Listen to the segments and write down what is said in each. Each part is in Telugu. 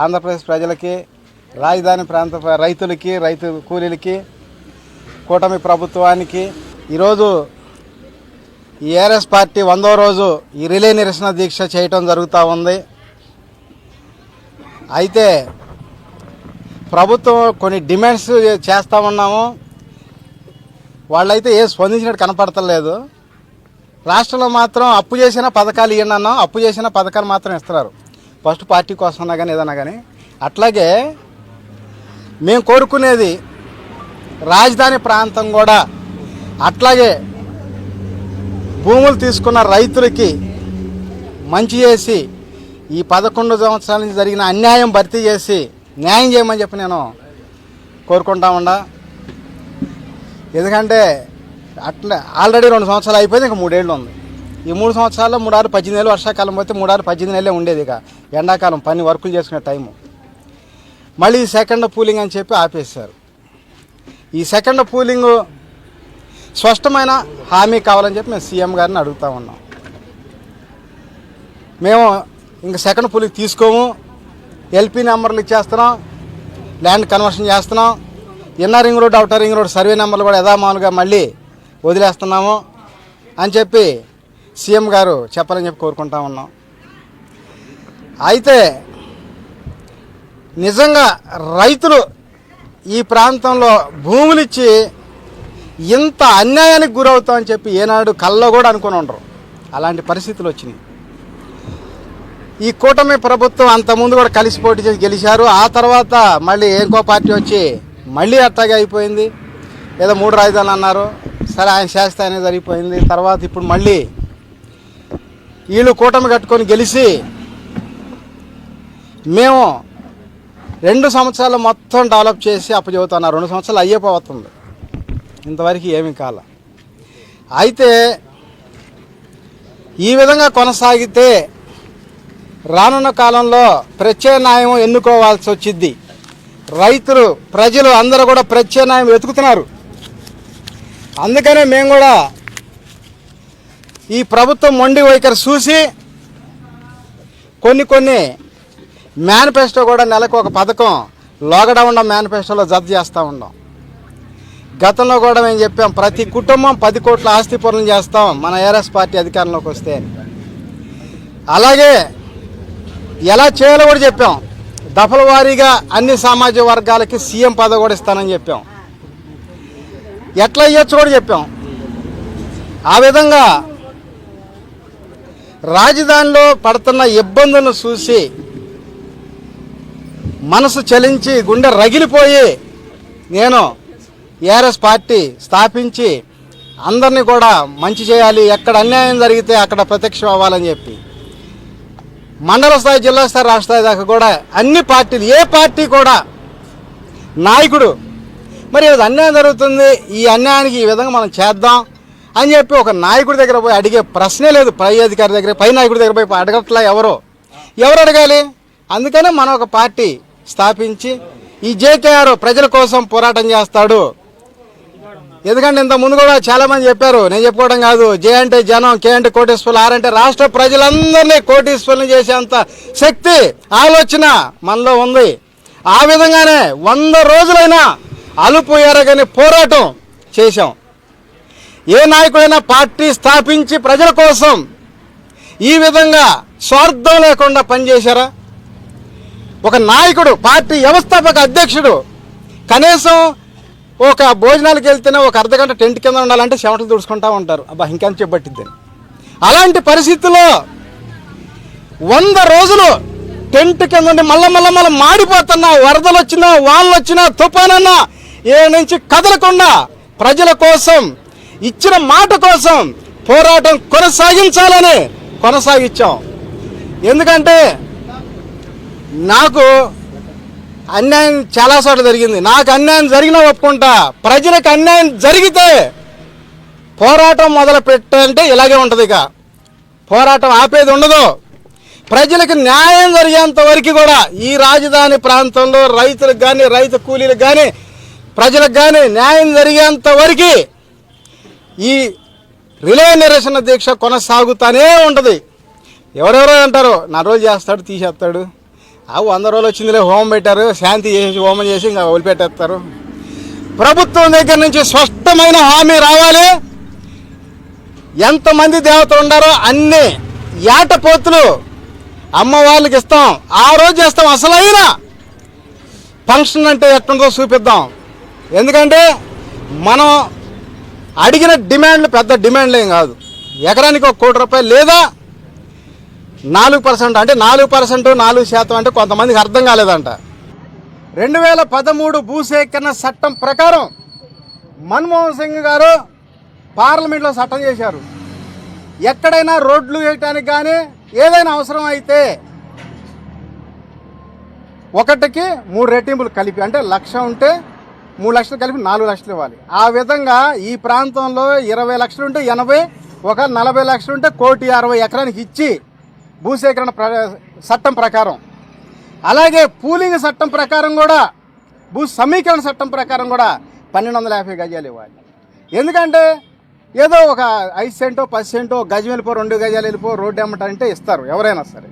ఆంధ్రప్రదేశ్ ప్రజలకి రాజధాని ప్రాంత రైతులకి రైతు కూలీలకి కూటమి ప్రభుత్వానికి ఈరోజు ఈ ఏఆర్ఎస్ పార్టీ వందో రోజు ఈ రిలే నిరసన దీక్ష చేయటం జరుగుతూ ఉంది. అయితే ప్రభుత్వం కొన్ని డిమాండ్స్ చేస్తూ ఉన్నాము. వాళ్ళైతే ఏ స్పందించినట్టు కనపడతలేదు. రాష్ట్రంలో మాత్రం అప్పు చేసిన పథకాలు ఇవ్వండి అన్నాం అప్పు చేసిన పథకాలు మాత్రం ఇస్తున్నారు ఫస్ట్ పార్టీ కోసం అన్నా కానీ ఏదన్నా కానీ. అట్లాగే మేము కోరుకునేది రాజధాని ప్రాంతం కూడా. అట్లాగే భూములు తీసుకున్న రైతులకి మంచి చేసి ఈ పదకొండు సంవత్సరాల నుంచి జరిగిన అన్యాయం భర్తీ చేసి న్యాయం చేయమని చెప్పి నేను కోరుకుంటా ఉండా. ఎందుకంటే అట్లా ఆల్రెడీ రెండు సంవత్సరాలు అయిపోయింది ఇంకా మూడేళ్ళు ఉంది. ఈ మూడు సంవత్సరాల్లో మూడారు పద్దెనిమిది నెలలు వర్షాకాలం పోతే మూడారు పద్దెనిమిది నెలలే ఉండేది ఇక. ఎండాకాలం పని వర్కులు చేసుకునే టైము. మళ్ళీ సెకండ్ పూలింగ్ అని చెప్పి ఆపేశారు. ఈ సెకండ్ పూలింగ్ స్పష్టమైన హామీ కావాలని చెప్పి మేము సీఎం గారిని అడుగుతా ఉన్నాం. మేము ఇంక సెకండ్ పూలింగ్ తీసుకోము. ఎల్పీ నెంబర్లు ఇచ్చేస్తున్నాం. ల్యాండ్ కన్వర్షన్ చేస్తున్నాం. Inner ring road outer ring road survey నెంబర్లు కూడా యథామానుగా మళ్ళీ వదిలేస్తున్నాము అని చెప్పి సీఎం గారు చెప్పాలని చెప్పి కోరుకుంటా ఉన్నాం. అయితే నిజంగా రైతులు ఈ ప్రాంతంలో భూములు ఇచ్చి ఇంత అన్యాయానికి గురవుతామని చెప్పి ఏనాడు కల్లో కూడా అనుకుని ఉండరు. అలాంటి పరిస్థితులు వచ్చినాయి. ఈ కూటమి ప్రభుత్వం అంతకుముందు కూడా కలిసి పోటీ చేసి గెలిచారు. ఆ తర్వాత మళ్ళీ ఇంకో పార్టీ వచ్చి మళ్ళీ అట్టాగే అయిపోయింది. ఏదో మూడు రాజధానులు అన్నారు. సరే ఆయన చేస్తే అనేది జరిగిపోయింది. తర్వాత ఇప్పుడు మళ్ళీ వీళ్ళు కూటమి కట్టుకొని గెలిచి మేము రెండు సంవత్సరాలు మొత్తం డెవలప్ చేసి అప్పచెబుతున్నారు. రెండు సంవత్సరాలు అయ్యేపోతుంది ఇంతవరకు ఏమీ కాల. అయితే ఈ విధంగా కొనసాగితే రానున్న కాలంలో ప్రత్యామ్నాయం ఎన్నుకోవాల్సి వచ్చింది రైతులు ప్రజలు అందరూ కూడా ప్రత్యామ్నాయం వెతుకుతున్నారు. అందుకనే మేము కూడా ఈ ప్రభుత్వం మొండి వైఖరి చూసి కొన్ని కొన్ని మేనిఫెస్టో కూడా నెలకు ఒక పథకం లోగడౌన్ మేనిఫెస్టోలో జత చేస్తూ ఉన్నాం. గతంలో కూడా మేము చెప్పాం ప్రతి కుటుంబం పది కోట్ల ఆస్తి పనులు చేస్తాం మన ఏఆర్ఎస్ పార్టీ అధికారంలోకి వస్తే అలాగే ఎలా చేయాలో కూడా చెప్పాం. దఫల వారీగా అన్ని సామాజిక వర్గాలకి సీఎం పదవి కూడా ఇస్తానని చెప్పాం. ఎట్లా ఇవ్వచ్చు కూడా చెప్పాం. ఆ విధంగా రాజధానిలో పడుతున్న ఇబ్బందులను చూసి మనసు చలించి గుండె రగిలిపోయి నేను ఏఆర్ఎస్ పార్టీ స్థాపించి అందరినీ కూడా మంచి చేయాలి ఎక్కడ అన్యాయం జరిగితే అక్కడ ప్రత్యక్షం అవ్వాలని చెప్పి. మండల స్థాయి జిల్లా స్థాయి రాష్ట్ర స్థాయి దాకా కూడా అన్ని పార్టీలు ఏ పార్టీ కూడా నాయకుడు మరి ఇది అన్యాయం జరుగుతుంది ఈ అన్యాయానికి ఈ విధంగా మనం చేద్దాం అని చెప్పి ఒక నాయకుడి దగ్గర పోయి అడిగే ప్రశ్నే లేదు. పై అధికారి దగ్గర పై నాయకుడి దగ్గర పోయి అడగట్లా ఎవరో? ఎవరు అడగాలి? అందుకనే మనం ఒక పార్టీ స్థాపించి ఈ జేకేఆర్ ప్రజల కోసం పోరాటం చేస్తాడు. ఎందుకంటే ఇంత ముందు కూడా చాలామంది చెప్పారు నేను చెప్పుకోవడం కాదు జే అంటే జనం కే అంటే కోటీశ్వరులు ఆర్ అంటే రాష్ట్ర ప్రజలందరినీ కోటీశ్వరులు చేసేంత శక్తి ఆలోచన మనలో ఉంది. ఆ విధంగానే వంద రోజులైనా అలుపు ఎరగని పోరాటం చేశాం. ఏ నాయకుడైనా పార్టీ స్థాపించి ప్రజల కోసం ఈ విధంగా స్వార్థం లేకుండా పనిచేశారా? ఒక నాయకుడు పార్టీ వ్యవస్థాపక అధ్యక్షుడు కనీసం ఒక భోజనాలకు వెళ్తేనే ఒక అర్ధగంట టెంట్ కింద ఉండాలంటే చెమటలు తుడుచుకుంటా ఉంటారు. అబ్బా ఇంకెంత చెప్పట్టిద్దని అలాంటి పరిస్థితుల్లో వంద రోజులు టెంట్ కింద ఉండి మళ్ళా మళ్ళా మళ్ళీ మాడిపోతున్నా వరదలు వచ్చినా వాళ్ళు వచ్చినా తుఫానన్నా ఏ నుంచి కదలకుండా ప్రజల కోసం ఇచ్చిన మాట కోసం పోరాటం కొనసాగించాలని కొనసాగించాం. ఎందుకంటే నాకు అన్యాయం చాలా చోట్ల జరిగింది. నాకు అన్యాయం జరిగినా ఒప్పుకుంటా. ప్రజలకు అన్యాయం జరిగితే పోరాటం మొదలు పెట్టాలంటే ఇలాగే ఉంటుంది ఇక. పోరాటం ఆపేది ఉండదు. ప్రజలకు న్యాయం జరిగేంత వరకు కూడా ఈ రాజధాని ప్రాంతంలో రైతులకు కానీ రైతు కూలీలకు కానీ ప్రజలకు కానీ న్యాయం జరిగేంత వరకు ఈ రిలే నిరసన దీక్ష కొనసాగుతూనే ఉంటుంది. ఎవరెవరో అంటారు నా రోజు చేస్తాడు తీసేస్తాడు. ఆ వంద రోజులు వచ్చిందిలే హోమం పెట్టారు శాంతి చేసి హోమం చేసి ఇంకా వదిలిపెట్టేస్తారు. ప్రభుత్వం దగ్గర నుంచి స్పష్టమైన హామీ రావాలి. ఎంతమంది దేవతలు ఉండారో అన్ని ఏటపోతులు అమ్మ వాళ్ళకి ఇస్తాం. ఆ రోజు చేస్తాం. అసలైన ఫంక్షన్ అంటే ఎట్టుందో చూపిద్దాం. ఎందుకంటే మనం అడిగిన డిమాండ్లు పెద్ద డిమాండ్లు ఏం కాదు. ఎకరానికి ఒక కోటి రూపాయలు లేదా నాలుగు పర్సెంట్ అంటే నాలుగు పర్సెంట్ నాలుగు శాతం అంటే కొంతమందికి అర్థం కాలేదంట. రెండు వేల పదమూడు భూసేకరణ చట్టం ప్రకారం మన్మోహన్ సింగ్ గారు పార్లమెంట్లో చట్టం చేశారు. ఎక్కడైనా రోడ్లు వేయటానికి కానీ ఏదైనా అవసరం అయితే ఒకటికి మూడు రెట్టింపులు కలిపి అంటే లక్ష ఉంటే మూడు లక్షలు కలిపి నాలుగు లక్షలు ఇవ్వాలి. ఆ విధంగా ఈ ప్రాంతంలో ఇరవై లక్షలు ఉంటే ఎనభై ఒక నలభై లక్షలు ఉంటే కోటి అరవై ఎకరానికి ఇచ్చి భూసేకరణ ప్ర చట్టం ప్రకారం. అలాగే పూలింగ్ చట్టం ప్రకారం కూడా భూ సమీకరణ చట్టం ప్రకారం కూడా పన్నెండు వందల యాభై గజాలు ఇవ్వాలి. ఎందుకంటే ఏదో ఒక ఐదు సెంటో పది సెంటో గజం వెళ్ళిపో రెండు గజాలు వెళ్ళిపో రోడ్డు అమ్మటంటే ఇస్తారు ఎవరైనా సరే.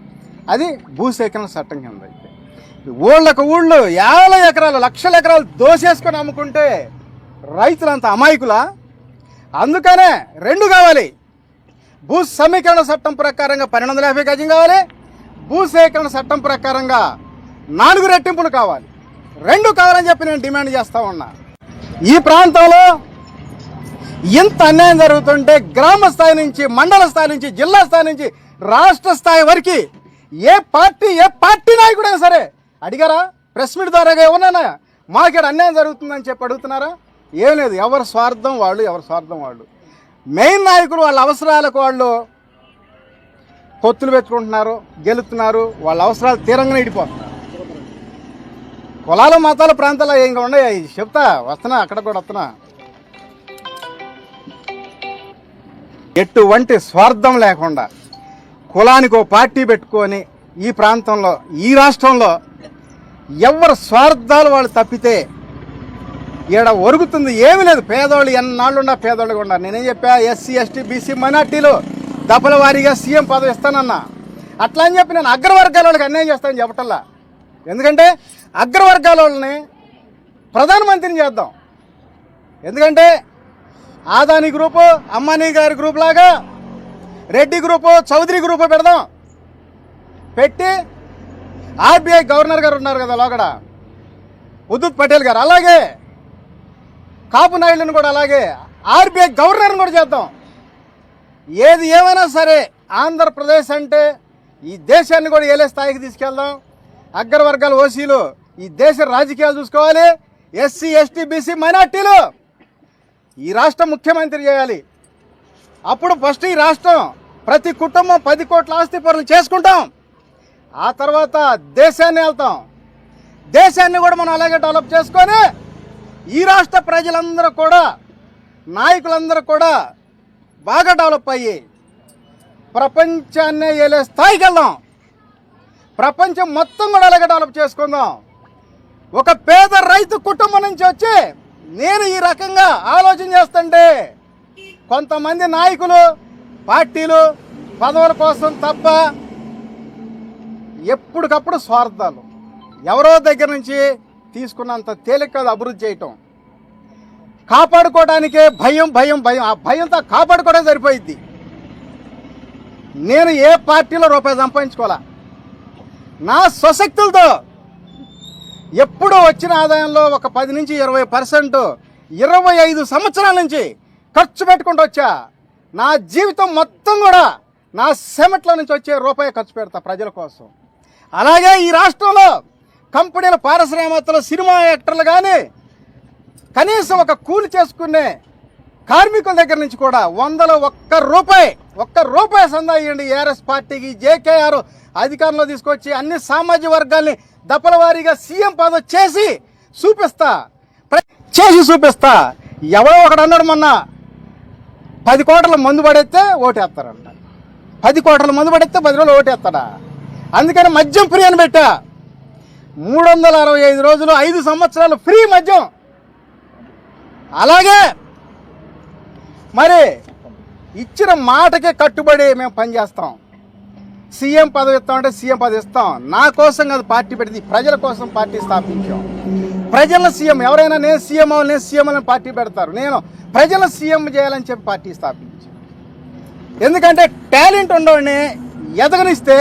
అది భూసేకరణ చట్టం కింద అయితే. ఊళ్ళకు ఊళ్ళు యాభై ఎకరాలు లక్షల ఎకరాలు దోసేసుకొని అమ్ముకుంటే రైతులంత అమాయకులా? అందుకనే రెండు కావాలి. భూ సమీకరణ చట్టం ప్రకారంగా పన్నెండు వందల యాభై గజం కావాలి. భూసేకరణ చట్టం ప్రకారంగా నాలుగు రెట్టింపులు కావాలి. రెండు కావాలని చెప్పి నేను డిమాండ్ చేస్తూ ఉన్నా. ఈ ప్రాంతంలో ఇంత అన్యాయం జరుగుతుంటే గ్రామ స్థాయి నుంచి మండల స్థాయి నుంచి జిల్లా స్థాయి నుంచి రాష్ట్ర స్థాయి వరకు ఏ పార్టీ ఏ పార్టీ నాయకుడైనా సరే అడిగారా? ప్రెస్ మీట్ ద్వారా ఏమన్నా మాకు అన్యాయం జరుగుతుందని చెప్పి అడుగుతున్నారా? ఏం లేదు ఎవరి స్వార్థం వాళ్ళు ఎవరి స్వార్థం వాళ్ళు. మెయిన్ నాయకులు వాళ్ళ అవసరాలకు వాళ్ళు పొత్తులు పెట్టుకుంటున్నారు గెలుతున్నారు వాళ్ళ అవసరాలు తీరంగానే ఇడిపోతున్నారు. కులాలు మతాల ప్రాంతాలు ఇంకా ఉన్నాయి? చెప్తా వస్తున్నా అక్కడ కూడా వస్తున్నా. ఎటువంటి స్వార్థం లేకుండా కులానికి ఓ పార్టీ పెట్టుకొని ఈ ప్రాంతంలో ఈ రాష్ట్రంలో ఎవరు స్వార్థాలు వాళ్ళు తప్పితే ఈడ ఒరుగుతుంది ఏమీ లేదు. పేదోళ్ళు ఎన్నాళ్ళున్నా పేదోళ్ళుగా ఉన్నారు. నేనేం చెప్పా? ఎస్సీ ఎస్టీ బీసీ మైనార్టీలు దఫల వారీగా సీఎం పదవి ఇస్తానన్నా. అట్లా అని చెప్పి నేను అగ్రవర్గాల వాళ్ళకి అన్యాయం చేస్తానని చెప్పటల్లా ఎందుకంటే అగ్రవర్గాల వాళ్ళని ప్రధానమంత్రిని చేద్దాం. ఎందుకంటే ఆదాని గ్రూపు అమ్మానీ గారి గ్రూప్ లాగా రెడ్డి గ్రూపు చౌదరి గ్రూపు పెడదాం. పెట్టి ఆర్బీఐ గవర్నర్ గారు ఉన్నారు కదా లోగడ. ఉదుత్ పటేల్ గారు. అలాగే కాపు నాయుడుని కూడా అలాగే ఆర్బీఐ గవర్నర్ని కూడా చేద్దాం. ఏది ఏమైనా సరే ఆంధ్రప్రదేశ్ అంటే ఈ దేశాన్ని కూడా ఏలే స్థాయికి తీసుకెళ్దాం. అగ్రవర్గాల ఓసీలు ఈ దేశ రాజకీయాలు చూసుకోవాలి. ఎస్సీ ఎస్టీ బీసీ మైనార్టీలు ఈ రాష్ట్రం ముఖ్యమంత్రి చేయాలి. అప్పుడు ఫస్ట్ ఈ రాష్ట్రం ప్రతి కుటుంబం పది కోట్ల ఆస్తి పనులు చేసుకుంటాం. ఆ తర్వాత దేశాన్ని వెళ్తాం. దేశాన్ని కూడా మనం అలాగే డెవలప్ చేసుకొని ఈ రాష్ట్ర ప్రజలందరూ కూడా నాయకులందరూ కూడా బాగా డెవలప్ అయ్యి ప్రపంచాన్నే వెళ్ళే స్థాయికి వెళ్దాం. ప్రపంచం మొత్తం కూడా అలాగే డెవలప్ చేసుకుందాం. ఒక పేద రైతు కుటుంబం నుంచి వచ్చి నేను ఈ రకంగా ఆలోచన చేస్తుంటే కొంతమంది నాయకులు పార్టీలు పదవుల కోసం తప్ప ఎప్పటికప్పుడు స్వార్థాలు. ఎవరో దగ్గర నుంచి తీసుకున్నంత తేలిక కాదు అభివృద్ధి చేయటం. కాపాడుకోవడానికే భయం భయం భయం. ఆ భయంతో కాపాడుకోవడం సరిపోయిద్ది. నేను ఏ పార్టీలో రూపాయి సంపాదించుకోవాలా? నా స్వశక్తులతో ఎప్పుడో వచ్చిన ఆదాయంలో ఒక పది నుంచి ఇరవై పర్సెంట్ ఇరవై ఐదు సంవత్సరాల నుంచి ఖర్చు పెట్టుకుంటూ వచ్చా. నా జీవితం మొత్తం కూడా నా సెమెట్ల నుంచి వచ్చే రూపాయి ఖర్చు పెడతా ప్రజల కోసం. అలాగే ఈ రాష్ట్రంలో కంపెనీల పారిశ్రామికలు సినిమా యాక్టర్లు కానీ కనీసం ఒక కూలి చేసుకునే కార్మికుల దగ్గర నుంచి కూడా వందల ఒక్క రూపాయి ఒక్క రూపాయి సందా ఇవ్వండి ఏఆర్ఎస్ పార్టీకి జేకేఆర్ అధికారంలో తీసుకొచ్చి అన్ని సామాజిక వర్గాల్ని దప్పల వారీగా సీఎం పదవి చేసి చూపిస్తా. చేసి చూపిస్తా. ఎవడో ఒకడు అన్నాడు మొన్న పది కోట్ల మందు పడేస్తే ఓటేస్తారంట. పది కోట్ల మందు పడేస్తే పది రోజులు ఓటేస్తాడా? అందుకని మద్యం ఫ్రీ అని పెట్టా. మూడు వందల అరవై ఐదు రోజులు ఐదు సంవత్సరాలు ఫ్రీ మద్యం. అలాగే మరి ఇచ్చిన మాటకే కట్టుబడి మేము పనిచేస్తాం సీఎం పదవి ఇస్తామంటే సీఎం పదవి ఇస్తాం. నా కోసం కాదు పార్టీ పెడితే ప్రజల కోసం పార్టీ స్థాపించాం. ప్రజల సీఎం ఎవరైనా నేను సీఎం అవ్వాలి నేను సీఎం అని పార్టీ పెడతారు. నేను ప్రజల సీఎం చేయాలని చెప్పి పార్టీ స్థాపించాను ఎందుకంటే టాలెంట్ ఉండవని ఎదగనిస్తే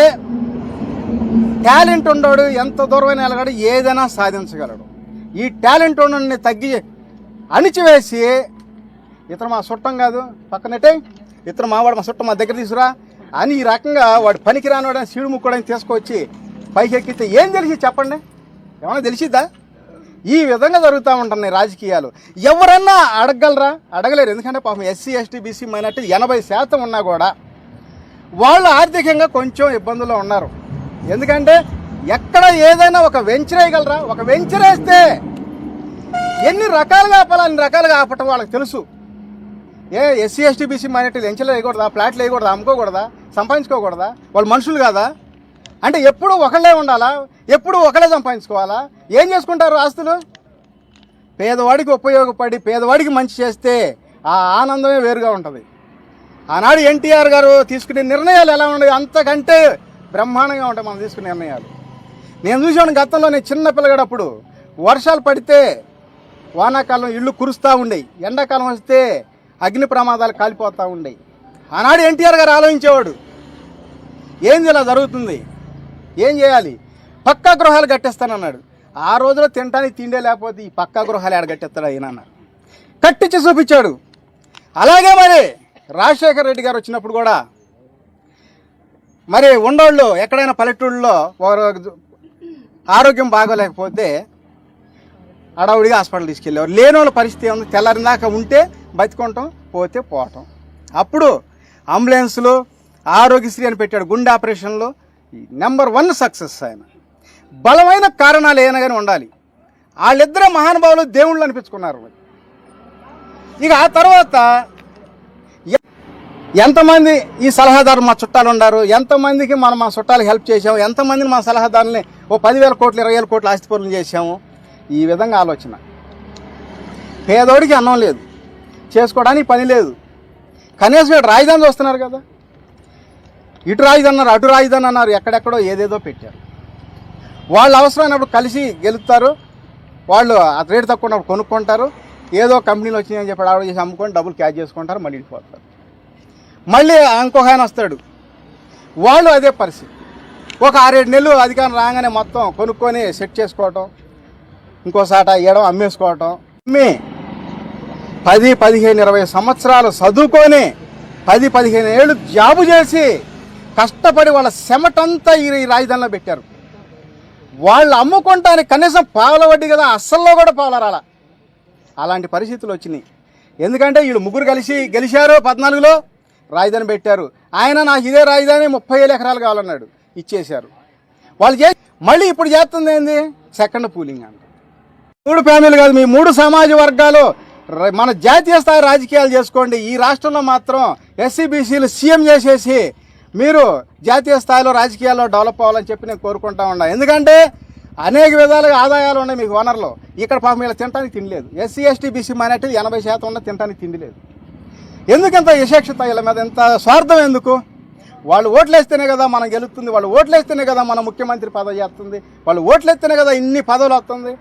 టాలెంట్ ఉండోడు ఎంత దూరమైన వెళ్ళగాడు ఏదైనా సాధించగలడు. ఈ టాలెంట్ ఉండని తగ్గి అణిచివేసి ఇతను మా చుట్టం కాదు పక్కనట్టే ఇతను మావాడు మా చుట్టం మా దగ్గర తీసుకురా అని ఈ రకంగా వాడు పనికి రానివాడని సీడు ముక్కోడని తీసుకొచ్చి పైకి ఎక్కితే ఏం తెలిసి చెప్పండి? ఏమైనా తెలిసిద్దా? ఈ విధంగా జరుగుతూ ఉంటున్నాయి రాజకీయాలు. ఎవరన్నా అడగలరా? అడగలేరు. ఎందుకంటే పాపం ఎస్సీ ఎస్టీ బీసీ మైనార్టీ ఎనభై శాతం ఉన్నా కూడా వాళ్ళు ఆర్థికంగా కొంచెం ఇబ్బందుల్లో ఉన్నారు. ఎందుకంటే ఎక్కడ ఏదైనా ఒక వెంచర్ వేయగలరా? ఒక వెంచర్ వేస్తే ఎన్ని రకాలుగా ఆపాలి అన్ని రకాలుగా ఆపటం వాళ్ళకి తెలుసు. ఏ ఎస్సీ ఎస్టీ బీసీ మైనార్టీలు వెంచర్లు వేయకూడదా? ఫ్లాట్లు వేయకూడదా? అమ్ముకోకూడదా? సంపాదించుకోకూడదా? వాళ్ళు మనుషులు కాదా? అంటే ఎప్పుడు ఒకళ్ళే ఉండాలా? ఎప్పుడు ఒకళ్ళే సంపాదించుకోవాలా? ఏం చేసుకుంటారు ఆస్తులు? పేదవాడికి ఉపయోగపడి పేదవాడికి మంచి చేస్తే ఆ ఆనందమే వేరుగా ఉంటుంది. ఆనాడు ఎన్టీఆర్ గారు తీసుకునే నిర్ణయాలు ఎలా ఉన్నాయి? అంతకంటే బ్రహ్మాండంగా ఉంటాయి మనం తీసుకునే నిర్ణయాలు. నేను చూసాను గతంలో నేను చిన్న పిల్లగాడప్పుడు వర్షాలు పడితే వానాకాలం ఇళ్ళు కురుస్తూ ఉండేవి ఎండాకాలం వస్తే అగ్ని ప్రమాదాలు కాలిపోతూ ఉండేవి ఆనాడు ఎన్టీఆర్ గారు ఆలోచించేవాడు ఏంది ఇలా జరుగుతుంది. ఏం చేయాలి? పక్కా గృహాలు కట్టేస్తానన్నాడు. ఆ రోజులో తినడానికి తిండే లేకపోతే ఈ పక్కా గృహాలు ఆడ కట్టేస్తాడు ఆయన కట్టించి చూపించాడు. అలాగే మరి రాజశేఖర రెడ్డి గారు వచ్చినప్పుడు కూడా మరి ఉండోళ్ళు ఎక్కడైనా పల్లెటూళ్ళలో వారు ఆరోగ్యం బాగోలేకపోతే అడవుడిగా హాస్పిటల్ తీసుకెళ్ళేవారు. లేని వాళ్ళ పరిస్థితి ఏముంది? తెల్లారినాక ఉంటే బతికొంటాం పోతే పోవటం అప్పుడు అంబులెన్స్లు ఆరోగ్యశ్రీ అని పెట్టాడు గుండె ఆపరేషన్లో. నెంబర్ వన్ సక్సెస్ ఆయన. బలమైన కారణాలు ఏమైనా కానీ ఉండాలి. వాళ్ళిద్దరే మహానుభావులు దేవుళ్ళు అనిపించుకున్నారు ఇక ఆ తర్వాత ఎంతమంది ఈ సలహాదారు మా చుట్టాలు ఉన్నారు ఎంతమందికి మనం మా చుట్టాలు హెల్ప్ చేసాము ఎంతమందిని మా సలహాదారుని ఓ పదివేల కోట్లు ఇరవై వేల కోట్లు ఆస్తి పనులు చేసాము ఈ విధంగా ఆలోచన. పేదోడికి అన్నం లేదు. చేసుకోవడానికి పని లేదు. కనీసం ఇటు రాజధాని చూస్తున్నారు కదా. ఇటు రాజధాని అన్నారు అటు రాజధాని అన్నారు ఎక్కడెక్కడో ఏదేదో పెట్టారు. వాళ్ళు అవసరమైనప్పుడు కలిసి గెలుస్తారు వాళ్ళు ఆ రేటు తక్కువ ఉన్నప్పుడు కొనుక్కుంటారు. ఏదో కంపెనీలు వచ్చినాయని చెప్పి ఆర్డర్ చేసి అమ్ముకొని డబ్బులు క్యాచ్ చేసుకుంటారు మళ్ళీ వెళ్ళిపోతారు మళ్ళీ ఇంకొక ఆయన వస్తాడు. వాళ్ళు అదే పరిస్థితి. ఒక ఆరేడు నెలలు అధికారం రాగానే మొత్తం కొనుక్కొని సెట్ చేసుకోవటం ఇంకోసాట ఇవ్వడం అమ్మేసుకోవటం. అమ్మి పది పదిహేను ఇరవై సంవత్సరాలు చదువుకొని పది పదిహేను ఏళ్ళు జాబు చేసి కష్టపడి వాళ్ళ చెమటంతా ఈ రాజధానిలో పెట్టారు. వాళ్ళు అమ్ముకుంటానికి కనీసం పావుల వడ్డీ కదా అస్సల్లో కూడా పావుల రాలా. అలాంటి పరిస్థితులు వచ్చినాయి. ఎందుకంటే వీళ్ళు ముగ్గురు కలిసి గెలిచారు పద్నాలుగులో. రాజధాని పెట్టారు. ఆయన నాకు ఇదే రాజధాని ముప్పై వేల ఎకరాలు కావాలన్నాడు. ఇచ్చేశారు. వాళ్ళు చే మళ్ళీ ఇప్పుడు చేస్తుంది ఏంది? సెకండ్ పూలింగ్ అంట. మూడు ఫ్యామిలీలు కాదు మీ మూడు సమాజ వర్గాలు మన జాతీయ స్థాయి రాజకీయాలు చేసుకోండి. ఈ రాష్ట్రంలో మాత్రం ఎస్సీబీసీలు సీఎం చేసేసి మీరు జాతీయ స్థాయిలో రాజకీయాల్లో డెవలప్ అవ్వాలని చెప్పి నేను కోరుకుంటా ఉన్నా. ఎందుకంటే అనేక విధాలుగా ఆదాయాలు ఉన్నాయి మీకు వనరులు. ఇక్కడ పాపం ఇలా తినడానికి తినలేదు. ఎస్సీ ఎస్టీ బీసీ మైనార్టీ ఎనభై శాతం ఉన్న తినడానికి తిండి లేదు ఎందుకంత విశేషత వీళ్ళ మీద? ఎంత స్వార్థం ఎందుకు? వాళ్ళు ఓట్లేస్తేనే కదా మనం గెలుస్తుంది వాళ్ళు ఓట్లేస్తేనే కదా మన ముఖ్యమంత్రి పదవి చేస్తుంది వాళ్ళు ఓట్లేస్తేనే కదా ఇన్ని పదవులు వస్తుంది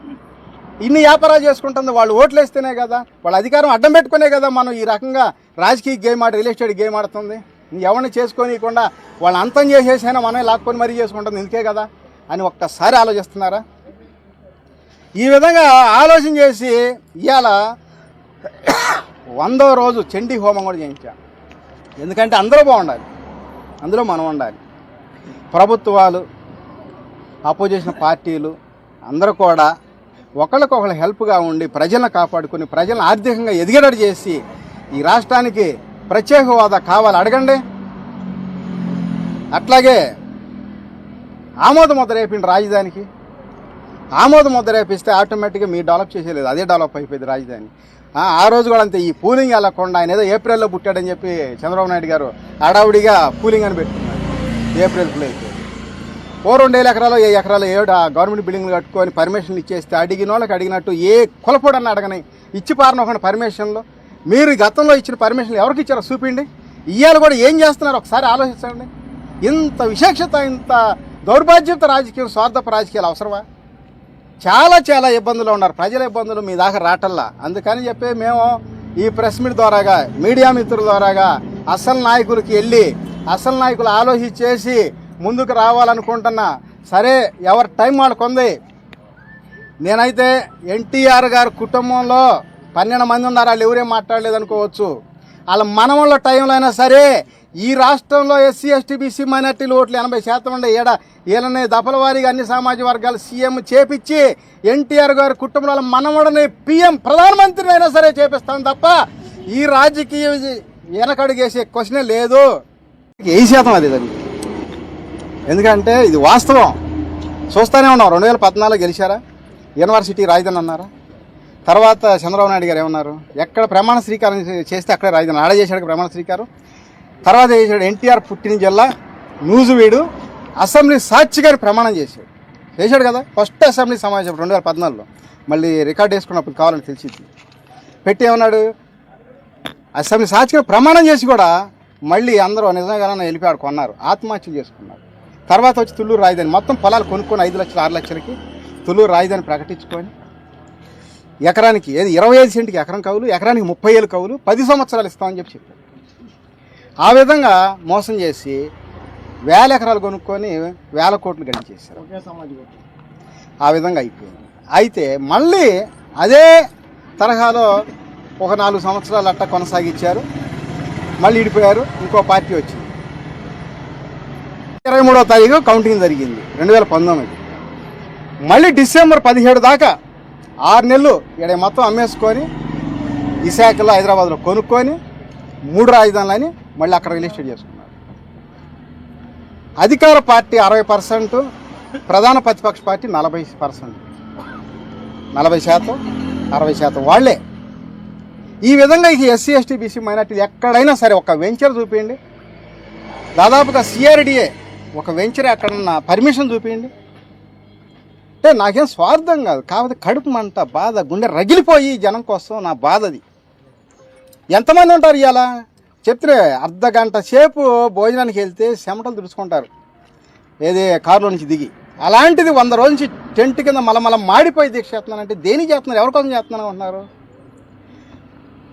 ఇన్ని వ్యాపారాలు చేసుకుంటుంది వాళ్ళు ఓట్లేస్తేనే కదా వాళ్ళ అధికారం అడ్డం పెట్టుకునే కదా మనం ఈ రకంగా రాజకీయ గేమ్ ఆడి రియల్ ఎస్టేట్ గేమ్ ఆడుతుంది. ఎవరిని చేసుకోనియకుండా వాళ్ళు అంతం చేసేసైనా మనమే లాక్కొని మరీ చేసుకుంటుంది ఇందుకే కదా అని ఒక్కసారి ఆలోచిస్తున్నారా? ఈ విధంగా ఆలోచన చేసి ఇవాళ వందో రోజు చండీ హోమం కూడా చేయించాను ఎందుకంటే అందరూ బాగుండాలి. అందులో మనం ఉండాలి. ప్రభుత్వాలు అపోజిషన్ పార్టీలు అందరూ కూడా ఒకళ్ళకొకళ్ళు హెల్ప్గా ఉండి ప్రజలను కాపాడుకుని ప్రజలను ఆర్థికంగా ఎదిగేటట్టు చేసి ఈ రాష్ట్రానికి ప్రత్యేక హోదా కావాలి అడగండి. అట్లాగే ఆమోద ముద్ర వేపిండి రాజధానికి. ఆమోద ముద్ర వేపిస్తే ఆటోమేటిక్గా మీరు డెవలప్ చేసేలేదు అదే డెవలప్ అయిపోయింది రాజధాని. ఆ, రోజు కూడా అంతే ఈ పూలింగ్ వెళ్ళకుండా ఆయన ఏదో ఏప్రిల్లో పుట్టాడని చెప్పి చంద్రబాబు నాయుడు గారు అడావుడిగా పూలింగ్ అని పెట్టుకున్నారు. ఏప్రిల్ ప్లేస్ ఓ రెండు వేల ఎకరాలు ఏ ఎకరాలు ఏడు ఆ గవర్నమెంట్ బిల్డింగ్లు కట్టుకొని పర్మిషన్లు ఇచ్చేస్తే అడిగిన వాళ్ళకి అడిగినట్టు ఏ కులపడని అడగని ఇచ్చి పారనొకండి పర్మిషన్లు. మీరు గతంలో ఇచ్చిన పర్మిషన్లు ఎవరికి ఇచ్చారో చూపిండి ఇవాళ కూడా ఏం చేస్తున్నారు? ఒకసారి ఆలోచించండి. ఇంత విశేషత ఇంత దౌర్భాగ్యత రాజకీయం స్వార్థప రాజకీయాలు అవసరమా? చాలా చాలా ఇబ్బందులు ఉన్నారు. ప్రజల ఇబ్బందులు మీ దాకా రాటల్లా. అందుకని చెప్పి మేము ఈ ప్రెస్ మీట్ ద్వారాగా మీడియా మిత్రుల ద్వారాగా అసలు నాయకులకి వెళ్ళి అసలు నాయకులు ఆలోచించేసి ముందుకు రావాలనుకుంటున్నా. సరే ఎవరి టైం వాళ్ళకుంది. నేనైతే ఎన్టీఆర్ గారి కుటుంబంలో పన్నెండు మంది ఉన్నారు. వాళ్ళు ఎవరేం మాట్లాడలేదు అనుకోవచ్చు. వాళ్ళ మనవళ్ళ టైంలో అయినా సరే ఈ రాష్ట్రంలో ఎస్సీ ఎస్టీ బీసీ మైనార్టీలు ఓట్లు ఎనభై శాతం ఉండే ఏడ వీళ్ళని దఫల వారీగా అన్ని సామాజిక వర్గాలు సీఎం చేపించి ఎన్టీఆర్ గారి కుటుంబంలో మనవడని పిఎం ప్రధానమంత్రిని అయినా సరే చేపిస్తాం తప్ప ఈ రాజకీయ వెనకడుగేసే క్వశ్చనే లేదు. ఏ శాతం అది ఎందుకంటే ఇది వాస్తవం. చూస్తూనే ఉన్నాం. రెండు వేల పద్నాలుగు గెలిచారా? యూనివర్సిటీ రాజధాని అన్నారా? తర్వాత చంద్రబాబు నాయుడు గారు ఏమన్నారు? ఎక్కడ ప్రమాణ స్వీకారం చేస్తే అక్కడే రాజధాని ఆడ చేశాడు ప్రమాణ స్వీకారం. తర్వాత చేశాడు? ఎన్టీఆర్ పుట్టిన జిల్లా నూజువీడు అసెంబ్లీ సాక్షి గారి ప్రమాణం చేశాడు. చేశాడు కదా? ఫస్ట్ అసెంబ్లీ సమావేశం రెండు వేల పద్నాలుగులో. మళ్ళీ రికార్డ్ వేసుకున్నప్పుడు కావాలని తెలిసింది. పెట్టి ఏమన్నాడు? అసెంబ్లీ సాక్షిగా ప్రమాణం చేసి కూడా మళ్ళీ అందరూ నిజంగా వెళ్ళిపోయాడు కొన్నారు. ఆత్మహత్యలు చేసుకున్నారు. తర్వాత వచ్చి తుళ్ళూరు రాజధాని. మొత్తం పొలాలు కొనుక్కొని ఐదు లక్షలు ఆరు లక్షలకి తుళ్ళూరు రాజధాని ప్రకటించుకొని ఎకరానికి ఏది? ఇరవై ఐదు సెంట్కి ఎకరం కవులు ఎకరానికి ముప్పై ఏళ్ళు కవులు పది సంవత్సరాలు ఇస్తామని చెప్పి చెప్పారు. ఆ విధంగా మోసం చేసి వేల ఎకరాలు కొనుక్కొని వేల కోట్లు గడించేశారు. ఆ విధంగా అయిపోయింది. అయితే మళ్ళీ అదే తరహాలో ఒక నాలుగు సంవత్సరాలు అట్ట కొనసాగించారు. మళ్ళీ ఇడిపోయారు. ఇంకో పార్టీ వచ్చింది. ఇరవై మూడవ తారీఖు కౌంటింగ్ జరిగింది. రెండు వేల పంతొమ్మిది. మళ్ళీ డిసెంబర్ పదిహేడు దాకా ఆరు నెలలు ఇక్కడ మొత్తం అమ్మేసుకొని విశాఖలో హైదరాబాద్లో కొనుక్కొని మూడు రాజధానులని మళ్ళీ అక్కడ రియల్ ఎస్టేట్ చేసుకున్నారు. అధికార పార్టీ అరవై పర్సెంట్ ప్రధాన ప్రతిపక్ష పార్టీ నలభై పర్సెంట్. నలభై శాతం అరవై శాతం వాళ్ళే. ఈ విధంగా ఈ ఎస్సీ ఎస్టీ బీసీ మైనార్టీలు ఎక్కడైనా సరే ఒక వెంచర్ చూపించండి దాదాపుగా సిఆర్డిఏ ఒక వెంచర్ ఎక్కడన్నా పర్మిషన్ చూపించండి అంటే నాకేం స్వార్థం కాదు. కాకపోతే కడుపు మంట బాధ గుండె రగిలిపోయి జనం కోసం నా బాధ అది. ఎంతమంది ఉంటారు ఇవాళ చెప్తే అర్ధ గంట సేపు భోజనానికి వెళ్తే చెమటలు తుడుచుకుంటారు. ఏది కారులో నుంచి దిగి. అలాంటిది వంద రోజుల నుంచి టెంట్ కింద మలమల మాడిపోయి దీక్ష చేస్తున్నానంటే దేనికి చేస్తున్నారు? ఎవరి కోసం చేస్తున్నాను అంటున్నారు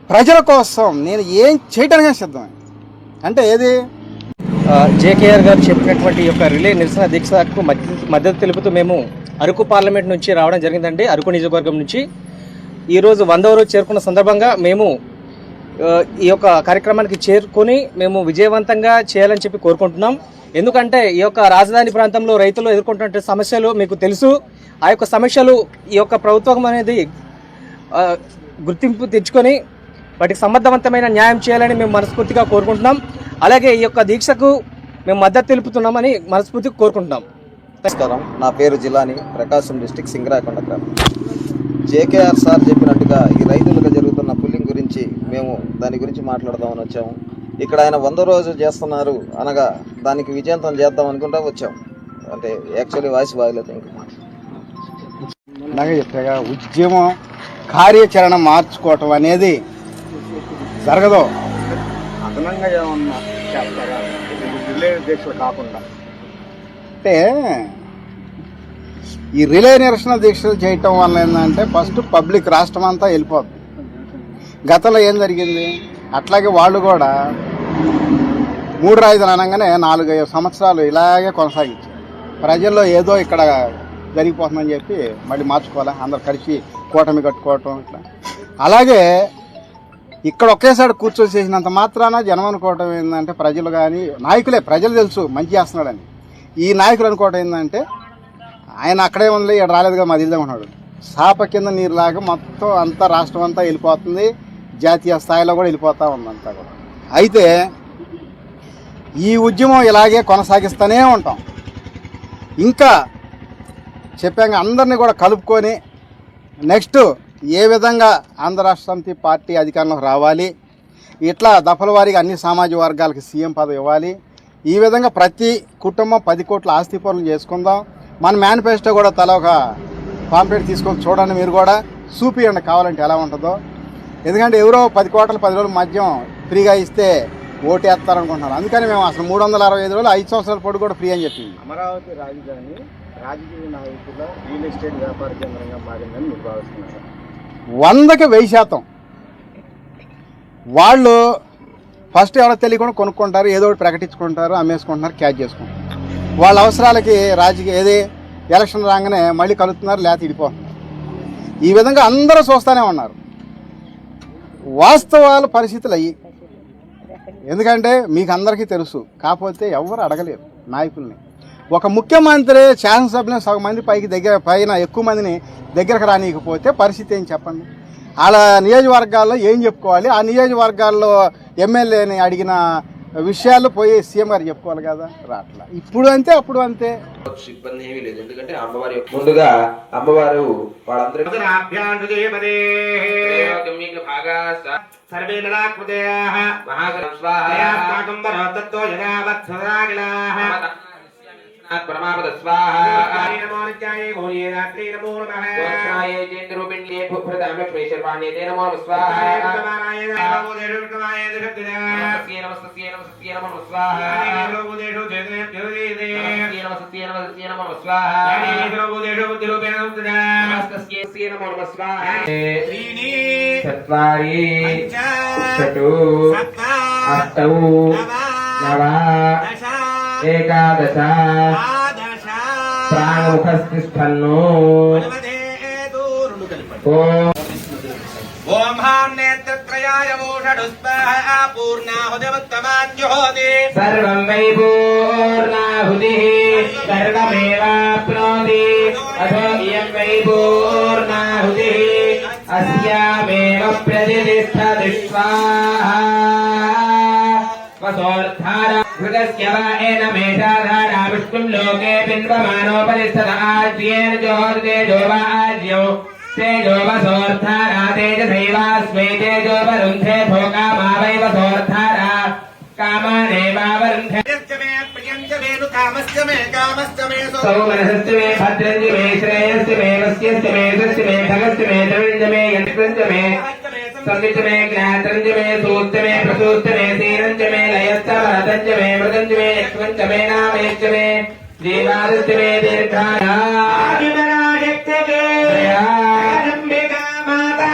ప్రజల కోసం నేను ఏం చేయడానికి సిద్ధమే అంటే ఏది? జేకేఆర్ గారు చెప్పినటువంటి ఈ యొక్క రిలే నిరసన దీక్షకు మద్దతు తెలుపుతూ మేము అరకు పార్లమెంట్ నుంచి రావడం జరిగిందండి అరకు నియోజకవర్గం నుంచి. ఈరోజు వందవ రోజు చేరుకున్న సందర్భంగా మేము ఈ యొక్క కార్యక్రమానికి చేరుకొని మేము విజయవంతంగా చేయాలని చెప్పి కోరుకుంటున్నాం. ఎందుకంటే ఈ యొక్క రాజధాని ప్రాంతంలో రైతులు ఎదుర్కొంటున్న సమస్యలు మీకు తెలుసు. ఆ యొక్క సమస్యలు ఈ యొక్క ప్రభుత్వం అనేది గుర్తింపు తెచ్చుకొని వాటికి సమర్థవంతమైన న్యాయం చేయాలని మేము మనస్ఫూర్తిగా కోరుకుంటున్నాం. అలాగే ఈ యొక్క దీక్షకు మేము మద్దతు తెలుపుతున్నామని మనస్ఫూర్తిగా కోరుకుంటున్నాం. నమస్కారం. నా పేరు జిలాని ప్రకాశం డిస్టిక్ సింగరాకొండ గ్రామం. జేకేఆర్ సార్ చెప్పినట్టుగా ఈ రైతులకు జరుగుతున్న పుల్లింగ్ గురించి మేము దాని గురించి మాట్లాడదామని వచ్చాము. ఇక్కడ ఆయన వంద రోజులు చేస్తున్నారు అనగా దానికి విజయంతం చేద్దాం అనుకుంటా వచ్చాం. అంటే యాక్చువల్లీ వాయిస్ బాగలేదు ఇంకా. చెప్పాగా ఉద్యమం కార్యాచరణ మార్చుకోవటం అనేది జరగదు. అదనంగా ఏమన్నా చేస్తారా? రిలే దీక్షలు కాకుండా. అంటే ఈ రిలే నిరసన దీక్షలు చేయటం వల్ల ఏంటంటే ఫస్ట్ పబ్లిక్ రాష్ట్రం అంతా వెళ్ళిపోద్ది. గతంలో ఏం జరిగింది? అట్లాగే వాళ్ళు కూడా మూడు రాయిదాలు అనగానే నాలుగైదు సంవత్సరాలు ఇలాగే కొనసాగించారు. ప్రజల్లో ఏదో ఇక్కడ జరిగిపోతుందని చెప్పి మళ్ళీ మార్చుకోవాలి. అందరు కలిసి కూటమి కట్టుకోవటం ఇట్లా. అలాగే ఇక్కడ ఒకేసారి కూర్చొని చేసినంత మాత్రాన జనం అనుకోవటం ఏంటంటే ప్రజలు కానీ నాయకులే ప్రజలు తెలుసు మంచి చేస్తున్నాడని. ఈ నాయకులు అనుకోవటం ఏంటంటే ఆయన అక్కడే ఉంది ఇక్కడ రాలేదుగా మా దిల్దా ఉన్నాడు. సాప కింద నీరులాగా మొత్తం అంతా రాష్ట్రం అంతా వెళ్ళిపోతుంది జాతీయ స్థాయిలో కూడా వెళ్ళిపోతూ ఉంది అంతా కూడా. అయితే ఈ ఉద్యమం ఇలాగే కొనసాగిస్తూనే ఉంటాం. ఇంకా చెప్పాక అందరినీ కూడా కలుపుకొని నెక్స్ట్ ఏ విధంగా ఆంధ్ర రాష్ట్ర సమితి పార్టీ అధికారంలోకి రావాలి? ఇట్లా దఫల వారీగా అన్ని సామాజిక వర్గాలకి సీఎం పదవి ఇవ్వాలి. ఈ విధంగా ప్రతి కుటుంబం పది కోట్ల ఆస్తి పనులు చేసుకుందాం. మన మేనిఫెస్టో కూడా తల ఒక పాంప్లెట్ తీసుకొని చూడండి మీరు కూడా. చూపియండి కావాలంటే ఎలా ఉంటుందో. ఎందుకంటే ఎవరో పది కోట్ల పది రోజుల మద్యం ఫ్రీగా ఇస్తే ఓటు వేస్తారనుకుంటున్నారు అందుకని మేము అసలు మూడు వందల అరవై ఐదు రోజులు ఐదు సంవత్సరాల పొడి కూడా ఫ్రీ అని చెప్పింది. అమరావతి రాజధాని రాజకీయ నాయకుల రియల్ ఎస్టేట్ వ్యాపార కేంద్రంగా మారిందని మీరు భావిస్తున్నారు. వందకి వెయ్యి శాతం. వాళ్ళు ఫస్ట్ ఎవరో తెలియకుండా కొనుక్కుంటారు ఏదో ఒకటి ప్రకటించుకుంటారు అమ్మేసుకుంటున్నారు క్యాచ్ చేసుకుంటారు వాళ్ళ అవసరాలకి రాజకీయ ఏది ఎలక్షన్ రాగానే మళ్ళీ కలుపుతున్నారు లేకపోతే ఇడిపోతున్నారు. ఈ విధంగా అందరూ చూస్తూనే ఉన్నారు. వాస్తవాల పరిస్థితులు అయ్యి ఎందుకంటే మీకు అందరికీ తెలుసు కాకపోతే ఎవరు అడగలేరు నాయకుల్ని. ఒక ముఖ్యమంత్రి శాసనసభ్యులను సగం మంది పైకి దగ్గర పైన ఎక్కువ మందిని దగ్గరకు రానియకపోతే పరిస్థితి ఏం చెప్పండి? వాళ్ళ నియోజకవర్గాల్లో ఏం చెప్పుకోవాలి? ఆ నియోజకవర్గాల్లో ఎమ్మెల్యేని అడిగిన విషయాలు పోయి సీఎం గారు చెప్పుకోవాలి కదా? రాట్లా. ఇప్పుడు అంతే అప్పుడు అంతే. ఇబ్బంది ఏమీ లేదు. ఎందుకంటే అమ్మవారి ముందుగా అమ్మవారు సర్వే నరాకృతయాః మహాగణం స్వాహ నమో। నిత్యాయ గౌరీ రాత్రి ఏకాదశ. కలిపండి. ఓం. హాం నేత్రత్రయాయ మూషడుస్వాహ పూర్ణాహుతిముత్తమాన్యుహోతి సర్వం వై పూర్ణాహుతి సర్వమేవాప్నోతి. అథో ఇయం వై అస్యామేవ స్వాహా వసోర్థార హృదస్య వా ఏనమేషాధారా విష్ణుం లోకే బింబమానోపరిస్థిత ఆజ్యేన జ్యోతితేజో వా ఆజ్యౌ తేజో వసోర్థారా తేజసైవాస్మే తేజో వరుంధే భోగామా వై వసోర్థారా కామానేవావరుంధే కామశ్చ మే కామశ్చ మే సౌమనసస్య మే భద్రంజ మే శ్రేయస్య మే వస్యస్య మే సస్య మే భగస్య మే ద్రవింజ మే యంత్రంజ మే. సంవిత మే జ్ఞాత్రంజ మే సూత్ర మే ప్రసూత్ర మే సీరంజ మే లయస్త వరదంజ మే మృదంజ మే యక్ష్మంజ మే నామేచ్చ మే జీవాదస్య మే దీర్ఘాయా అంబికా మాతా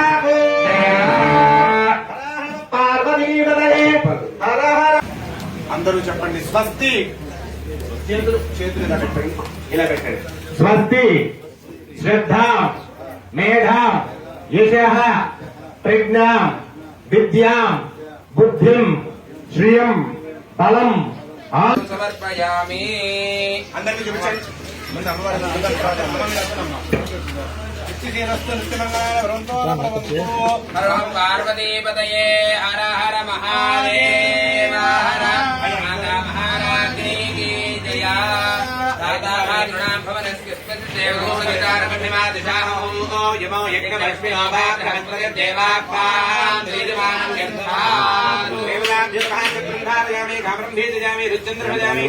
పార్వతీపదయే హర హర. అందరూ చెప్పండి స్వస్తి. చేతులు చేతులు ఇలా పెట్టండి ఇలా పెట్టండి స్వస్తి శ్రద్ధ మేధా యశ ప్రజ్ఞా విద్యాం బుద్ధిం శ్రియం బలం సమర్పయామి. అందరికీ చూపించండి. ముందు అమ్మవారి పార్వతీపతయే హర హర మహాదేవ హర. భవనస్య స్పతి దేవోపచారమణిమాదిశాహం యమో యజ్ఞమస్మి దేవాపాం శ్రీజమానం గంధారు దేవలాభ్యుధామి కామరం భీజయామి రుచంద్ర భజామి